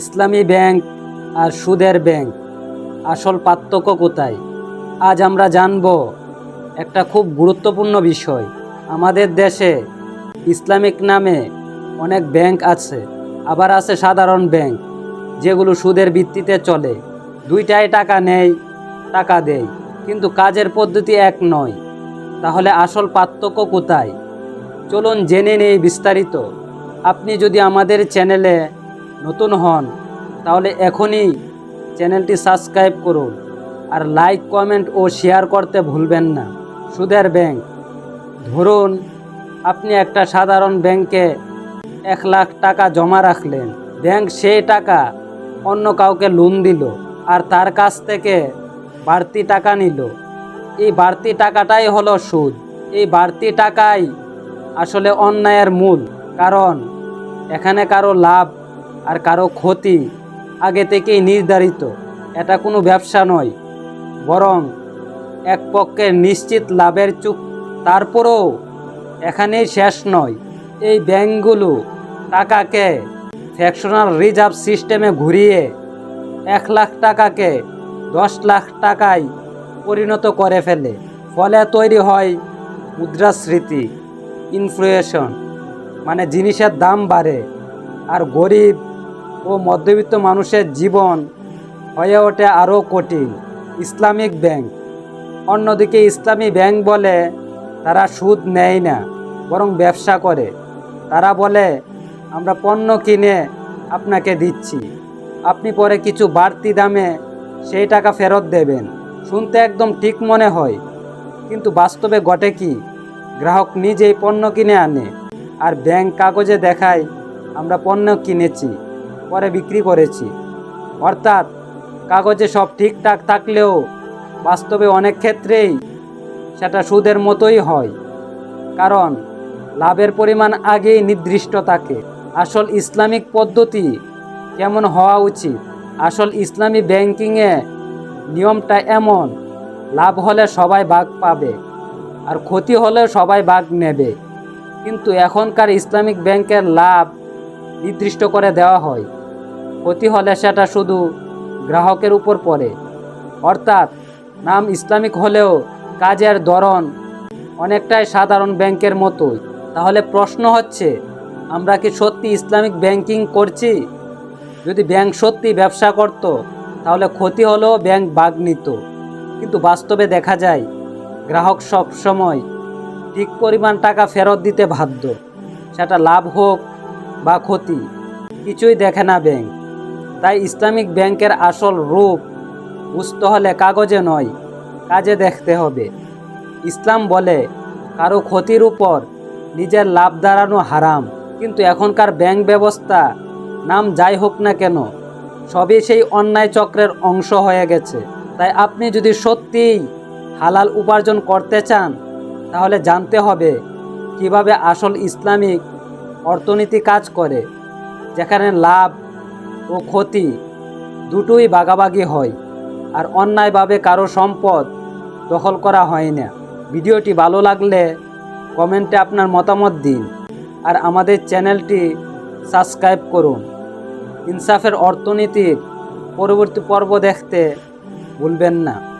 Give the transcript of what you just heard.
ইসলামী bank আর সুদের bank. আসল পার্থক্য কোথায়? আজ আমরা জানব একটা খুব গুরুত্বপূর্ণ বিষয়। আমাদের দেশে ইসলামিক নামে অনেক ব্যাংক আছে, আবার আছে সাধারণ ব্যাংক, যেগুলো সুদের ভিত্তিতে চলে। দুইটাই টাকা নেয়, টাকা দেয়, কিন্তু কাজের পদ্ধতি এক নয়। তাহলে আসল পার্থক্য কোথায়? চলুন জেনে নেই বিস্তারিত। আপনি যদি আমাদের চ্যানেলে নতুন হন, তাহলে এখনই চ্যানেলটি সাবস্ক্রাইব করুন আর লাইক, কমেন্ট ও শেয়ার করতে ভুলবেন না। সুদের ব্যাংক। ধরুন আপনি একটা সাধারণ ব্যাংকে এক লাখ টাকা জমা রাখলেন। ব্যাংক সেই টাকা অন্য কাউকে লোন দিল আর তার কাছ থেকে বাড়তি টাকা নিল। এই বাড়তি টাকাটাই হলো সুদ। এই বাড়তি টাকাই আসলে অন্যায়ের মূল, কারণ এখানে কারও লাভ আর কারও ক্ষতি আগে থেকেই নির্ধারিত। এটা কোনো ব্যবসা নয়, বরং এক পক্ষের নিশ্চিত লাভের চুক। তারপরও এখানেই শেষ নয়, এই ব্যাংকগুলো টাকাকে ফ্যাকশনাল রিজার্ভ সিস্টেমে ঘুরিয়ে এক লাখ টাকাকে দশ লাখ টাকায় পরিণত করে ফেলে। ফলে তৈরি হয় মুদ্রাস্মৃতি ইনফ্লুয়েশন মানে জিনিসের দাম বাড়ে, আর গরিব ও মধ্যবিত্ত মানুষের জীবন হয়ে ওঠে আরও কঠিন। Islamic bank. অন্যদিকে ইসলামী ব্যাংক বলে তারা সুদ নেয় না, বরং ব্যবসা করে। তারা বলে, আমরা পণ্য কিনে আপনাকে দিচ্ছি। আপনি পরে কিছু বাড়তি দামে সেই টাকা ফেরত দেবেন। শুনতে একদম ঠিক মনে হয়। কিন্তু বাস্তবে ঘটে কি? গ্রাহক নিজেই পণ্য কিনে আনে, আর ব্যাংক কাগজে দেখায়, আমরা পণ্য কিনেছি। পরে বিক্রি করেছি। অর্থাৎ কাগজে সব ঠিকঠাক থাকলেও বাস্তবে অনেক ক্ষেত্রেই সেটা সুদের মতোই হয়। কারণ লাভের পরিমাণ আগেই নির্দিষ্ট থাকে। আসল ইসলামিক পদ্ধতি কেমন হওয়া উচিত? আসল ইসলামী ব্যাংকিংয়ে নিয়মটা এমন, লাভ হলে সবাই ভাগ পাবে আর ক্ষতি হলেও সবাই ভাগ নেবে। কিন্তু এখনকার ইসলামিক ব্যাংকের লাভ নির্দিষ্ট করে দেওয়া হয়। ক্ষতি হলে সেটা শুধু গ্রাহকের উপর পড়ে। অর্থাৎ নাম ইসলামিক হলেও কাজের ধরন অনেকটাই সাধারণ ব্যাংকের মতোই। তাহলে প্রশ্ন হচ্ছে, আমরা কি সত্যি ইসলামিক ব্যাংকিং করছি? যদি ব্যাংক সত্যি ব্যবসা করত, তাহলে ক্ষতি হলেও ব্যাংক বাগ নিত। কিন্তু বাস্তবে দেখা যায়, গ্রাহক সব সময় ঠিক পরিমাণ টাকা ফেরত দিতে বাধ্য। সেটা লাভ হোক বা ক্ষতি, কিছুই দেখে না ব্যাংক। তাই ইসলামিক ব্যাংকের আসল রূপ বুঝতে হলে কাগজে নয়, কাজে দেখতে হবে। ইসলাম বলে, কারও ক্ষতির উপর নিজের লাভ দাঁড়ানো হারাম, কিন্তু এখনকার ব্যাংক ব্যবস্থা, নাম যাই হোক না কেন, সবই সেই অন্যায় চক্রের অংশ হয়ে গেছে। তাই আপনি যদি সত্যিই হালাল উপার্জন করতে চান, তাহলে জানতে হবে কীভাবে আসল ইসলামিক অর্থনীতি কাজ করে। যেখানে লাভ ও ক্ষতি দুটোই ভাগাভাগি হয় আর অন্যায়ভাবে কারও সম্পদ দখল করা হয় না। ভিডিওটি ভালো লাগলে কমেন্টে আপনার মতামত দিন আর আমাদের চ্যানেলটি সাবস্ক্রাইব করুন। ইনসাফের অর্থনীতির পরবর্তী পর্ব দেখতে ভুলবেন না।